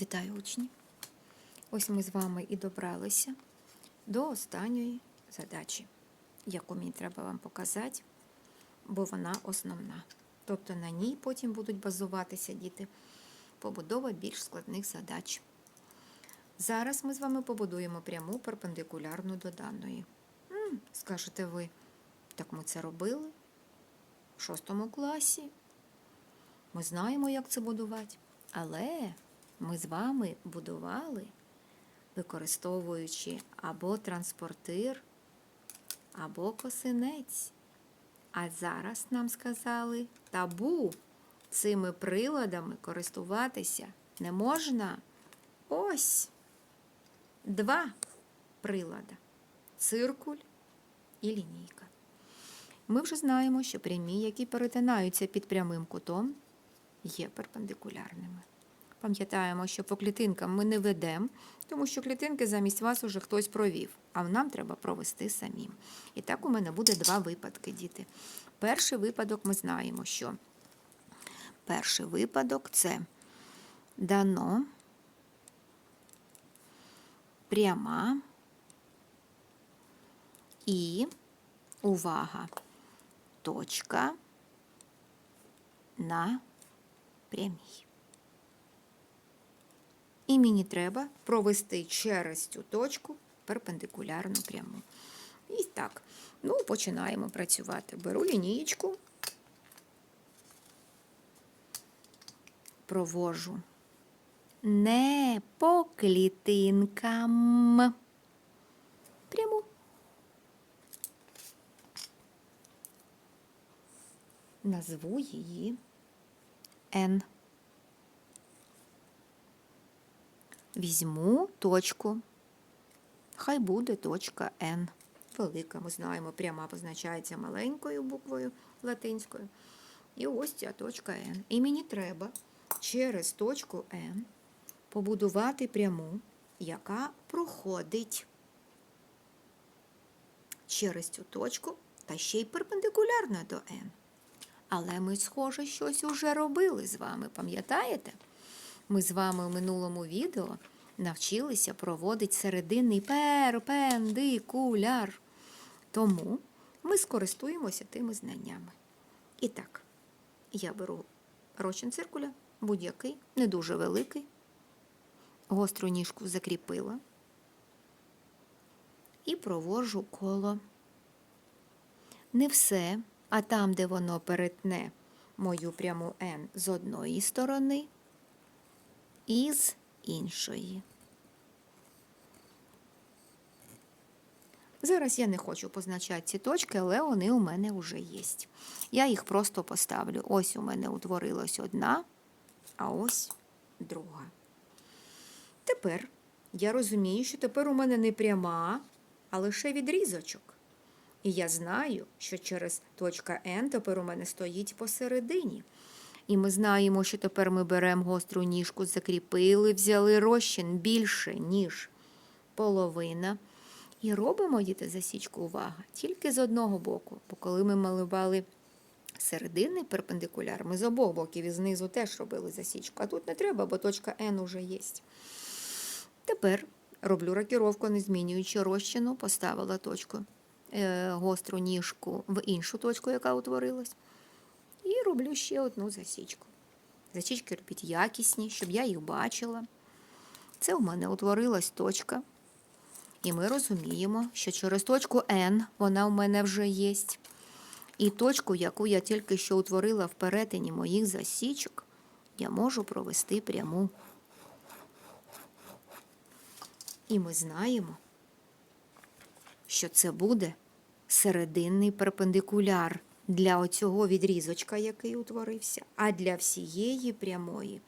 Вітаю учні! Ось ми з вами і добралися до останньої задачі, яку мені треба вам показати, бо вона основна. Тобто на ній потім будуть базуватися діти побудова більш складних задач. Зараз ми з вами побудуємо пряму перпендикулярну до даної. Скажете ви, так ми це робили в шостому класі. Ми знаємо, як це будувати. Але ми з вами будували, використовуючи або транспортир, або косинець. А зараз нам сказали табу. Цими приладами користуватися не можна. Ось два прилада циркуль і лінійка. Ми вже знаємо, що прямі, які перетинаються під прямим кутом, є перпендикулярними. Пам'ятаємо, що по клітинкам ми не ведемо, тому що клітинки замість вас уже хтось провів, а нам треба провести самим. І так у мене буде два випадки, діти. Перший випадок ми знаємо, що перший випадок це дано пряма і увага, точка на прямій. І мені треба провести через цю точку перпендикулярну пряму. І так, ну, починаємо працювати. Беру лінієчку, провожу не по клітинкам. Пряму. Назву її N. Візьму точку. Хай буде точка N. Велика, ми знаємо, пряма позначається маленькою буквою латинською. І ось ця точка N. І мені треба через точку N побудувати пряму, яка проходить через цю точку та ще й перпендикулярна до N. Але ми, схоже, щось уже робили з вами, пам'ятаєте? Ми з вами у минулому відео навчилися проводити серединний перпендикуляр. Тому ми скористуємося тими знаннями. І так, я беру розчин циркуля, будь-який, не дуже великий, гостру ніжку закріпила і провожу коло. Не все, а там, де воно перетне мою пряму N з одної сторони і з іншої. Зараз я не хочу позначати ці точки, але вони у мене вже є. Я їх просто поставлю. Ось у мене утворилась одна, а ось друга. Тепер я розумію, що тепер у мене не пряма, а лише відрізочок. І я знаю, що через точка N тепер у мене стоїть посередині. І ми знаємо, що тепер ми беремо гостру ніжку, закріпили, взяли розчин більше, ніж половина. І робимо, діти, засічку увага, тільки з одного боку. Бо коли ми малювали серединний перпендикуляр, ми з обох боків і знизу теж робили засічку. А тут не треба, бо точка N уже є. Тепер роблю рокіровку, не змінюючи розчину, поставила точку е, гостру ніжку в іншу точку, яка утворилась. І роблю ще одну засічку. Засічки робіть якісні, щоб я їх бачила. Це у мене утворилась точка. І ми розуміємо, що через точку N вона у мене вже є. І точку, яку я тільки що утворила в перетині моїх засічок, я можу провести пряму. І ми знаємо, що це буде серединний перпендикуляр для оцього відрізочка, який утворився, а для всієї прямої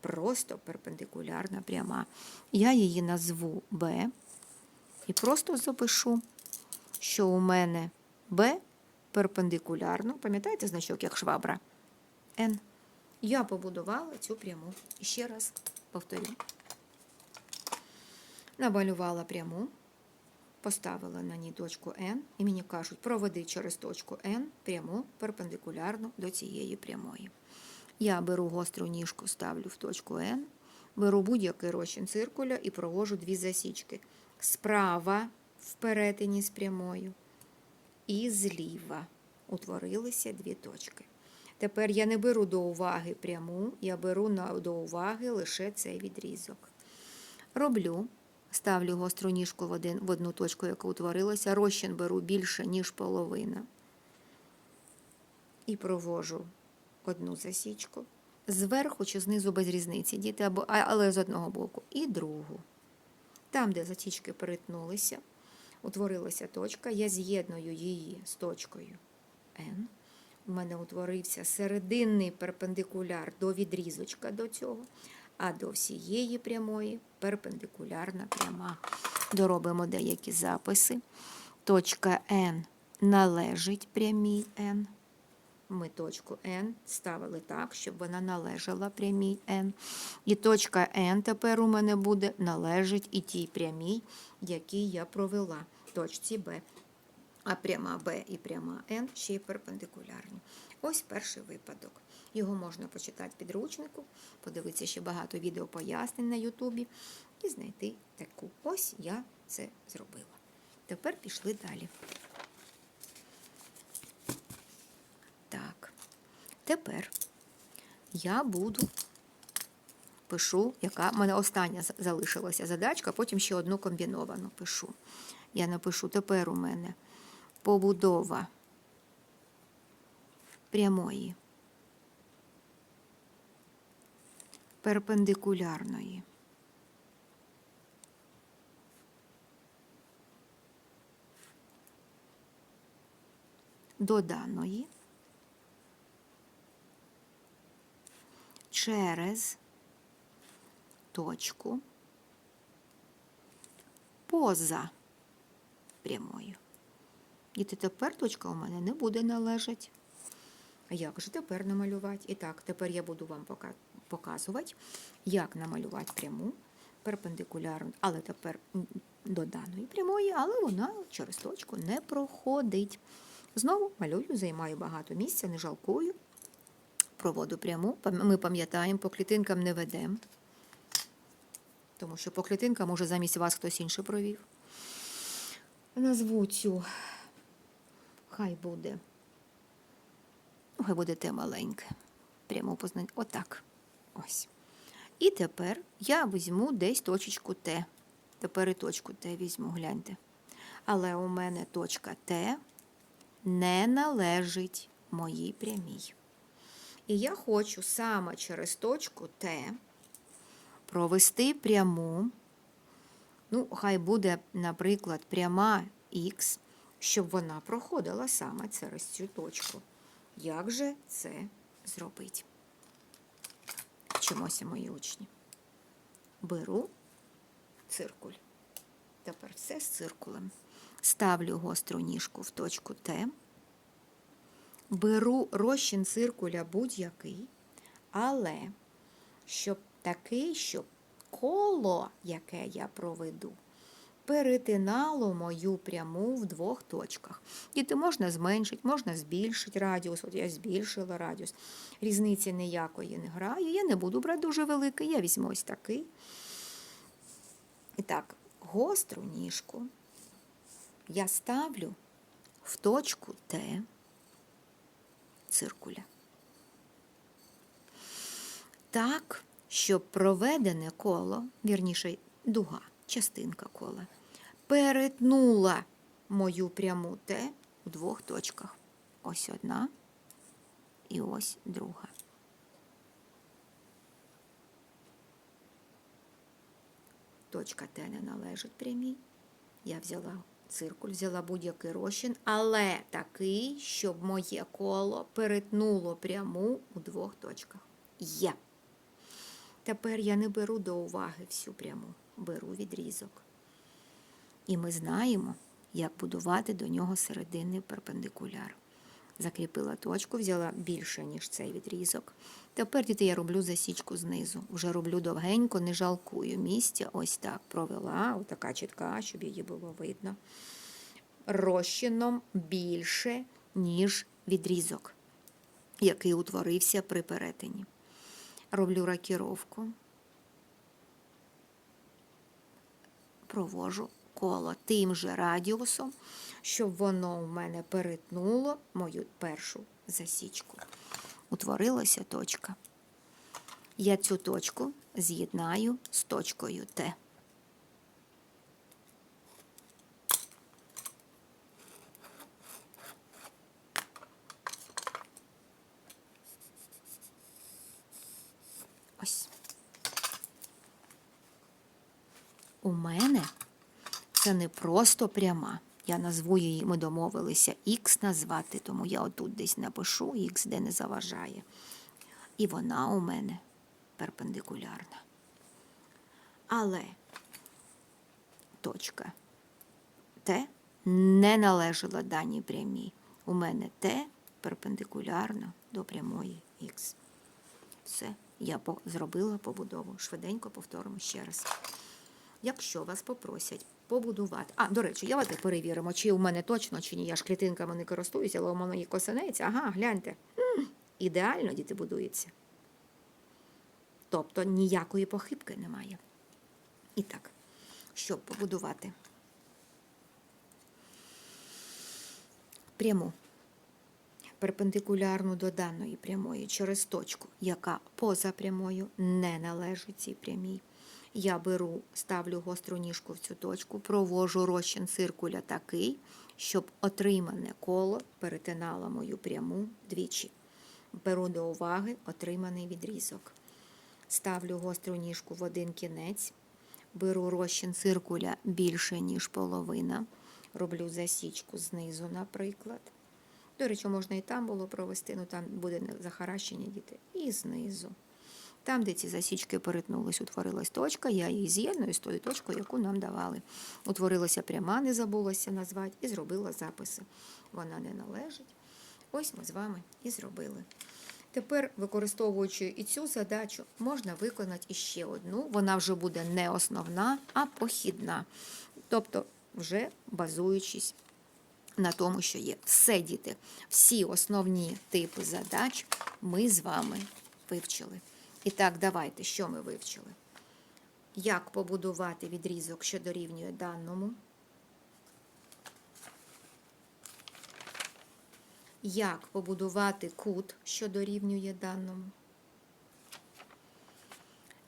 просто перпендикулярна пряма. Я її назву B і просто запишу, що у мене B перпендикулярно, пам'ятаєте значок як швабра? N. Я побудувала цю пряму. І ще раз повторю. Намалювала пряму, поставила на ній точку N, і мені кажуть, проведи через точку N пряму перпендикулярну до цієї прямої. Я беру гостру ніжку, ставлю в точку N, Беру будь-який розчин циркуля і провожу дві засічки. Справа в перетині з прямою і зліва утворилися дві точки. Тепер я не беру до уваги пряму, я беру до уваги лише цей відрізок. Роблю, ставлю гостру ніжку в, один, в одну точку, яка утворилася, розчин беру більше, ніж половина. І провожу одну засічку. Зверху чи знизу без різниці, діти, або, але з одного боку, і другу. Там, де засічки перетнулися, утворилася точка, я з'єдную її з точкою N. У мене утворився серединний перпендикуляр до відрізочка до цього, а до всієї прямої перпендикулярна пряма. Доробимо деякі записи. Точка N належить прямій N. Ми точку N ставили так, щоб вона належала прямій N. І точка N тепер у мене буде належить і тій прямій, якій я провела, точці B. А пряма B і пряма N ще й перпендикулярні. Ось перший випадок. Його можна почитати в підручнику, подивитися ще багато відео пояснень на Ютубі і знайти таку. Ось я це зробила. Тепер пішли далі. Так. Тепер я буду пишу, яка в мене остання залишилася задачка, потім ще одну комбіновану пишу. Я напишу тепер у мене побудова прямої перпендикулярної до даної через точку поза прямою. І тепер точка у мене не буде належати. А як же тепер намалювати? І так, тепер я буду вам пока- показувати, як намалювати пряму перпендикулярну, але тепер до даної прямої, але вона через точку не проходить. Знову малюю, займаю багато місця, не жалкую. Проводу пряму. Ми пам'ятаємо, по клітинкам не ведемо. Тому що по клітинкам може замість вас хтось інший провів. Назву цю. Хай буде. Хай буде те маленьке. Прямо познання. Отак. Ось. І тепер я візьму десь точечку Т. Тепер і точку Т візьму, гляньте. Але у мене точка Т не належить моїй прямій. І я хочу саме через точку Т провести пряму. Ну, хай буде, наприклад, пряма Х, щоб вона проходила саме через цю точку. Як же це зробити? Вчимося мої учні. Беру циркуль. Тепер все з циркулем. Ставлю гостру ніжку в точку Т. Беру розчин циркуля будь-який, але щоб такий, щоб коло, яке я проведу, перетинало мою пряму в двох точках. Діти можна зменшити, можна збільшити радіус. От я збільшила радіус. Різниці ніякої не грає. Я не буду брати дуже великий, я візьму ось такий. І так, гостру ніжку я ставлю в точку Т циркуля. Так, щоб проведене коло, вірніше, дуга, частинка кола, перетнула мою пряму Т у двох точках. Ось одна і ось друга. Точка Т не належить прямій. Я взяла циркуль, взяла будь-який розчин, але такий, щоб моє коло перетнуло пряму у двох точках. Є. Тепер я не беру до уваги всю пряму, беру відрізок. І ми знаємо, як будувати до нього серединний перпендикуляр. Закріпила точку, взяла більше, ніж цей відрізок. Тепер діти, я роблю засічку знизу. Вже роблю довгенько, не жалкую місця. Ось так провела, отака чітка, щоб її було видно. Розчином більше, ніж відрізок, який утворився при перетині. Роблю ракіровку. провожу коло тим же радіусом, щоб воно у мене перетнуло мою першу засічку. Утворилася точка. Я цю точку з'єднаю з точкою Т. Ось. У мене це не просто пряма. Я назву її, ми домовилися, Х назвати, тому я отут десь напишу Х, де не заважає. І вона у мене перпендикулярна. Але точка Т не належала даній прямій. У мене Т перпендикулярно до прямої Х. Все, я зробила побудову. Швиденько повторимо ще раз. Якщо вас попросять побудувати. А, до речі, давайте перевіримо, чи у мене точно, чи ні. Я ж клітинками не користуюся, але у мене є косинець. Ага, гляньте. М, ідеально діти будується. Тобто ніякої похибки немає. І так, щоб побудувати пряму перпендикулярну до даної прямої через точку, яка поза прямою не належить цій прямій. Я беру, ставлю гостру ніжку в цю точку, провожу розчин циркуля такий, щоб отримане коло перетинало мою пряму двічі. Беру до уваги отриманий відрізок. Ставлю гостру ніжку в один кінець, беру розчин циркуля більше, ніж половина, роблю засічку знизу, наприклад. До речі, можна і там було провести, ну там буде захаращення діти, і знизу. Там, де ці засічки перетнулись, утворилась точка, я її з'єдную з тою точкою, яку нам давали. Утворилася пряма, не забулася назвати, і зробила записи. Вона не належить. Ось ми з вами і зробили. Тепер, використовуючи і цю задачу, можна виконати іще одну. Вона вже буде не основна, а похідна. Тобто, вже базуючись на тому, що є. Все, діти, всі основні типи задач ми з вами вивчили. І так, давайте, що ми вивчили? Як побудувати відрізок, що дорівнює даному? Як побудувати кут, що дорівнює даному?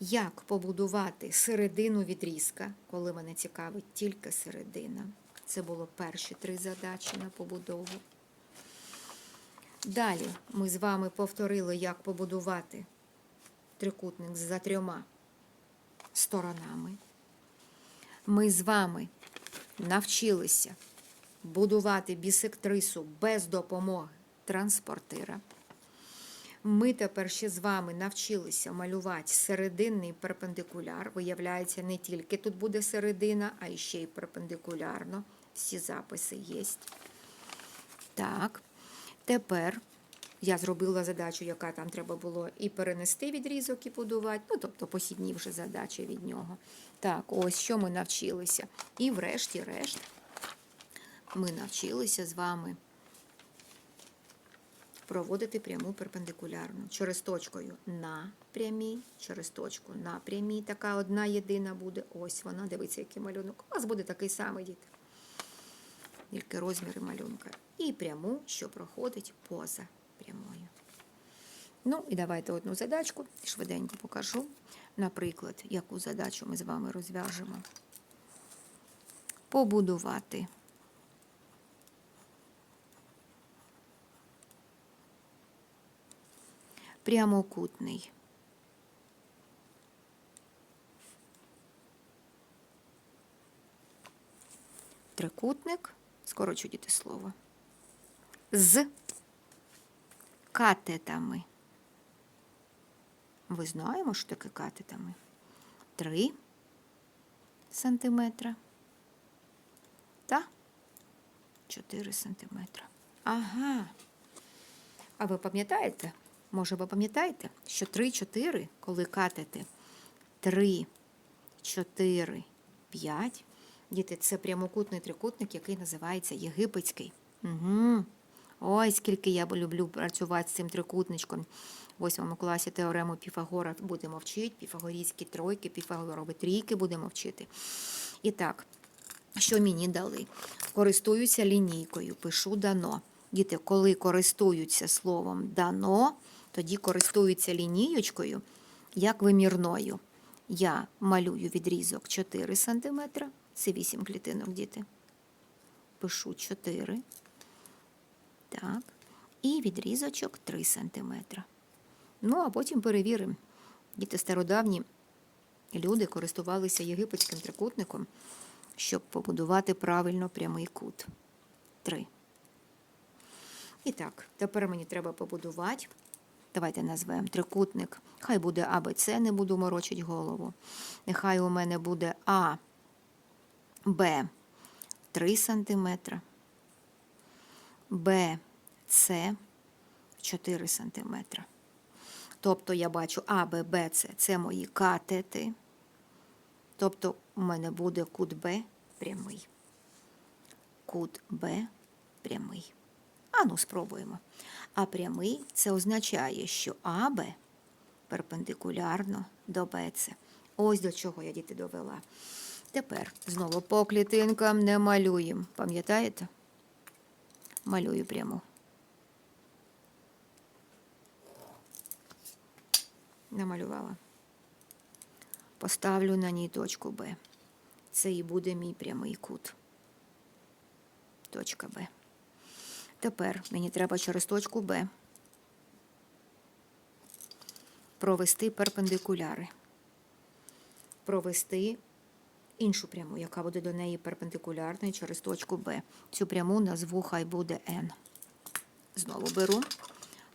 Як побудувати середину відрізка, коли мене цікавить тільки середина? Це було перші три задачі на побудову. Далі ми з вами повторили, як побудувати трикутник за трьома сторонами. Ми з вами навчилися будувати бісектрису без допомоги транспортира. Ми тепер ще з вами навчилися малювати серединний перпендикуляр. Виявляється, не тільки тут буде середина, а ще й перпендикулярно. Всі записи є. Так, тепер я зробила задачу, яка там треба було і перенести відрізок, і будувати. Ну, тобто похідні вже задачі від нього. Так, ось що ми навчилися. І врешті-решт ми навчилися з вами проводити пряму перпендикулярну через точкою на прямій, через точку на прямій. Така одна єдина буде. Ось вона, дивіться, який малюнок. У вас буде такий самий діти. Тільки розміри малюнка. І пряму, що проходить поза прямою. Ну, і давайте одну задачку швиденько покажу. Наприклад, яку задачу ми з вами розв'яжемо. Побудувати. Прямокутний. Трикутник, скорочу діти слово, з катетами. Ви знаємо, що таке катетами? 3 сантиметра та 4 сантиметра. Ага. А ви пам'ятаєте? Може, ви пам'ятаєте, що 3-4, коли катете 3, 4, 5, діти, це прямокутний трикутник, який називається єгипетський. Угу. Ой, скільки я люблю працювати з цим трикутничком. В восьмому класі теорему Піфагора будемо вчити, піфагорійські тройки, піфагорові трійки будемо вчити. І так, що мені дали? Користуюся лінійкою, пишу дано. Діти, коли користуються словом дано, тоді користуються лінієчкою як вимірною. Я малюю відрізок 4 см, це 8 клітинок, діти. Пишу 4. Так. І відрізочок 3 см. Ну, а потім перевіримо. Діти стародавні люди користувалися єгипетським трикутником, щоб побудувати правильно прямий кут. 3. І так, тепер мені треба побудувати. Давайте назвемо трикутник. Хай буде АБЦ, не буду морочить голову. Нехай у мене буде А, Б 3 см, Б, 4 см. Тобто я бачу А, Б, Б, С це мої катети. Тобто у мене буде кут Б прямий. Кут Б прямий. А ну, спробуємо. А прямий це означає, що АБ перпендикулярно до БЦ. Ось до чого я діти довела. Тепер знову по клітинкам не малюємо. Пам'ятаєте? Малюю пряму. Намалювала. Поставлю на ній точку Б. Це і буде мій прямий кут. Точка Б. Тепер мені треба через точку Б провести перпендикуляри. Провести іншу пряму, яка буде до неї перпендикулярна і через точку Б. Цю пряму назву хай буде N. Знову беру,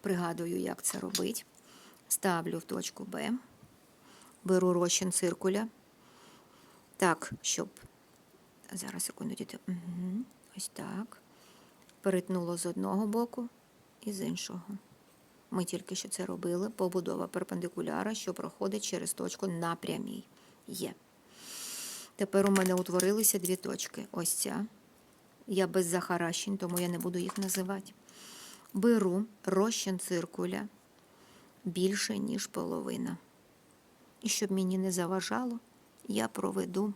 пригадую, як це робить. Ставлю в точку Б, беру розчин циркуля. Так, щоб. Зараз секунду, діти. Угу. Ось так перетнуло з одного боку і з іншого. Ми тільки що це робили. Побудова перпендикуляра, що проходить через точку на прямій. Є. Тепер у мене утворилися дві точки. Ось ця. Я без захаращень, тому я не буду їх називати. Беру розчин циркуля більше, ніж половина. І щоб мені не заважало, я проведу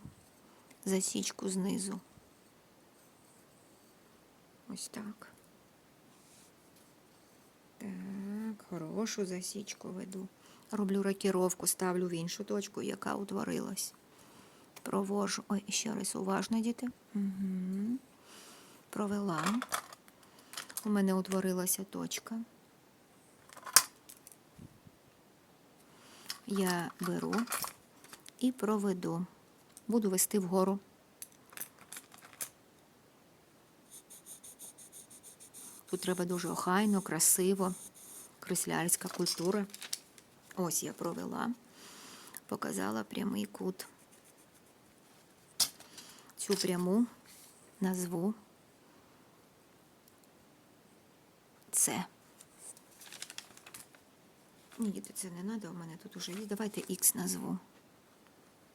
засічку знизу. Ось так. Так, хорошу засічку веду. Роблю рокіровку, ставлю в іншу точку, яка утворилась. Провожу. Ой, ще раз уважно, діти. Угу. Провела. У мене утворилася точка. Я беру і проведу. Буду вести вгору. Тут треба дуже охайно, красиво, креслярська культура. Ось я провела, показала прямий кут. Цю пряму назву С. Ні, це не треба, у мене тут уже є. Давайте Х назву.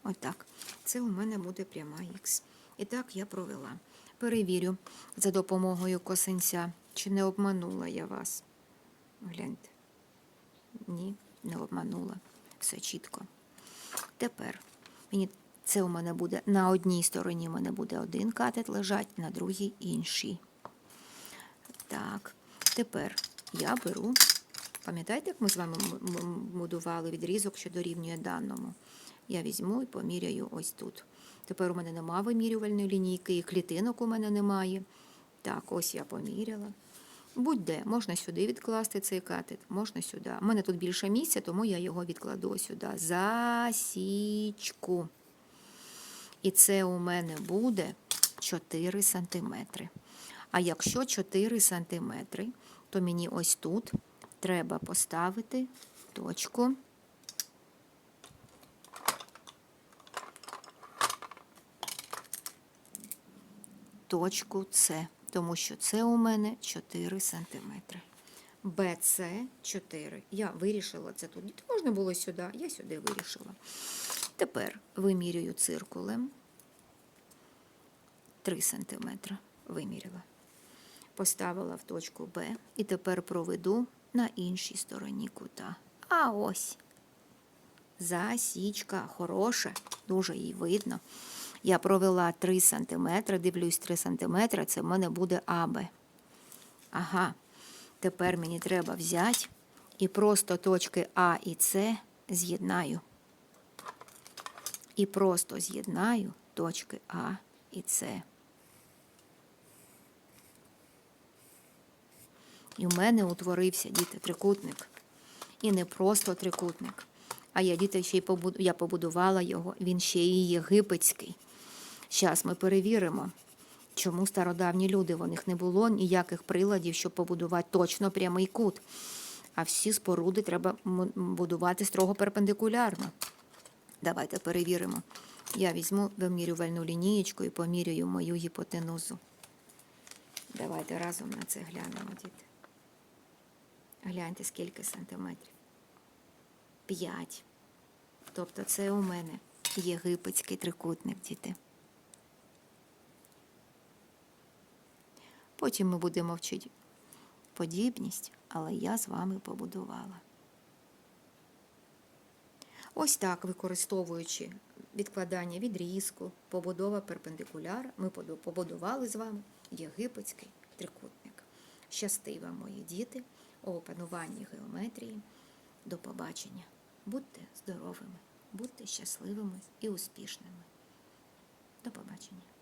Ось так. Це у мене буде пряма Х. І так я провела. Перевірю за допомогою косинця. Чи не обманула я вас? Гляньте. Ні, не обманула. Все чітко. Тепер мені це у мене буде на одній стороні у мене буде один катет лежать, на другій інший. Так, тепер я беру. Пам'ятаєте, як ми з вами будували відрізок, що дорівнює даному? Я візьму і поміряю ось тут. Тепер у мене немає вимірювальної лінійки, і клітинок у мене немає. Так, ось я поміряла. Будь-де, можна сюди відкласти цей катет, можна сюди. У мене тут більше місця, тому я його відкладу сюди. Засічку. І це у мене буде 4 сантиметри. А якщо 4 сантиметри, то мені ось тут треба поставити точку. Точку С тому що це у мене 4 см. БЦ 4. Я вирішила це тут. Можна було сюди, я сюди вирішила. Тепер вимірюю циркулем 3 см. Виміряла. поставила в точку Б і тепер проведу на іншій стороні кута. А ось засічка хороша, дуже її видно. Я провела 3 см, дивлюсь 3 см, це в мене буде АБ. Ага, тепер мені треба взяти і просто точки А і С з'єднаю. І просто з'єднаю точки А і С. І в мене утворився діти трикутник. І не просто трикутник. А я діти ще й побуд... я побудувала його, він ще і єгипетський. Зараз ми перевіримо, чому стародавні люди, у них не було ніяких приладів, щоб побудувати точно прямий кут. А всі споруди треба будувати строго перпендикулярно. Давайте перевіримо. Я візьму вимірювальну лінієчку і поміряю мою гіпотенузу. Давайте разом на це глянемо, діти. Гляньте, скільки сантиметрів. П'ять. Тобто це у мене єгипетський трикутник, діти. Потім ми будемо вчити подібність, але я з вами побудувала. Ось так, використовуючи відкладання відрізку, побудова перпендикуляр, ми побудували з вами єгипетський трикутник. Щасти вам, мої діти, у опануванні геометрії. До побачення. Будьте здоровими, будьте щасливими і успішними. До побачення.